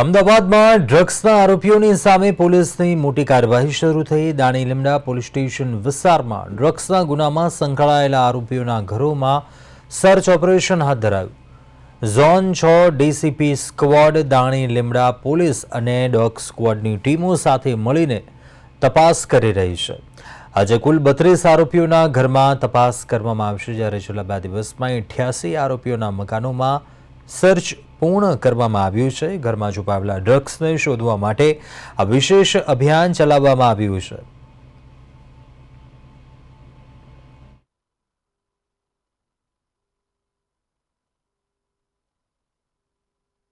અમદાવાદમાં ડ્રગ્સના આરોપીઓની સામે પોલીસની મોટી કાર્યવાહી શરૂ થઈ. દાણી લીમડા પોલીસ સ્ટેશન વિસ્તારમાં ડ્રગ્સના ગુનામાં સંકળાયેલા આરોપીઓના ઘરોમાં સર્ચ ઓપરેશન હાથ ધરાયું. ઝોન છ ડીસીપી સ્ક્વોડ, દાણી લીમડા પોલીસ અને ડોગ સ્ક્વોડની ટીમો સાથે મળીને તપાસ કરી રહી છે. આજે કુલ બત્રીસ આરોપીઓના ઘરમાં તપાસ કરવામાં આવશે. જ્યારે છેલ્લા બે દિવસમાં અઠ્યાસી આરોપીઓના મકાનોમાં સર્ચ પૂર્ણ કરવામાં આવ્યું છે. ઘરમાં છુપાવેલા ડ્રગ્સને શોધવા માટે આ વિશેષ અભિયાન ચલાવવામાં આવ્યું છે.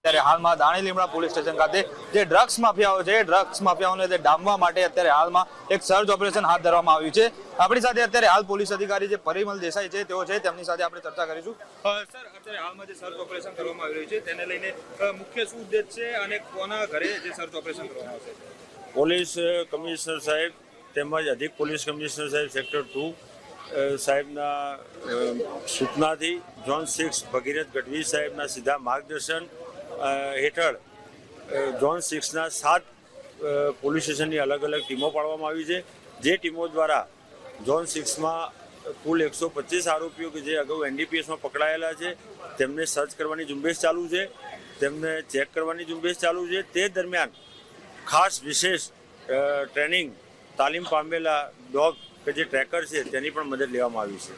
ત્યારે હાલમાં દાણી લીમડા પોલીસ સ્ટેશન ખાતે જે ડ્રગ્સ માફિયાઓ છે ડ્રગ્સ માફિયાઓને તે ડામવા માટે અત્યારે હાલમાં એક સર્ચ ઓપરેશન હાથ ધરવામાં આવ્યું છે. આપણી સાથે અત્યારે હાલ પોલીસ અધિકારી જે પરિમલ દેસાઈ છે, તેઓ છે, તેમની સાથે આપણે ચર્ચા કરીશું. સર, અત્યારે હાલમાં જે સર્ચ ઓપરેશન કરવામાં આવી રહ્યું છે, તેને લઈને મુખ્ય શું ઉદ્દેશ છે અને કોના ઘરે જે સર્ચ ઓપરેશન કરવામાં આવશે? પોલીસ કમિશનર સાહેબ તેમજ અધિક પોલીસ કમિશનર સાહેબ સેક્ટર ટુ સાહેબના સૂચનાથી ઝોન સિક્સ ભગીરથ ગઢવી સાહેબના સીધા માર્ગદર્શન હેઠળ ઝોન સિક્સના સાત પોલીસ સ્ટેશનની અલગ અલગ ટીમો પાડવામાં આવી છે. જે ટીમો દ્વારા ઝોન સિક્સમાં કુલ એકસો પચીસ આરોપીઓ કે જે અગાઉ એનડીપીએસમાં પકડાયેલા છે, તેમને સર્ચ કરવાની ઝુંબેશ ચાલુ છે, તેમને ચેક કરવાની ઝુંબેશ ચાલુ છે. તે દરમિયાન ખાસ વિશેષ ટ્રેનિંગ તાલીમ પામેલા ડોગ કે જે ટ્રેકર છે, તેની પણ મદદ લેવામાં આવી છે.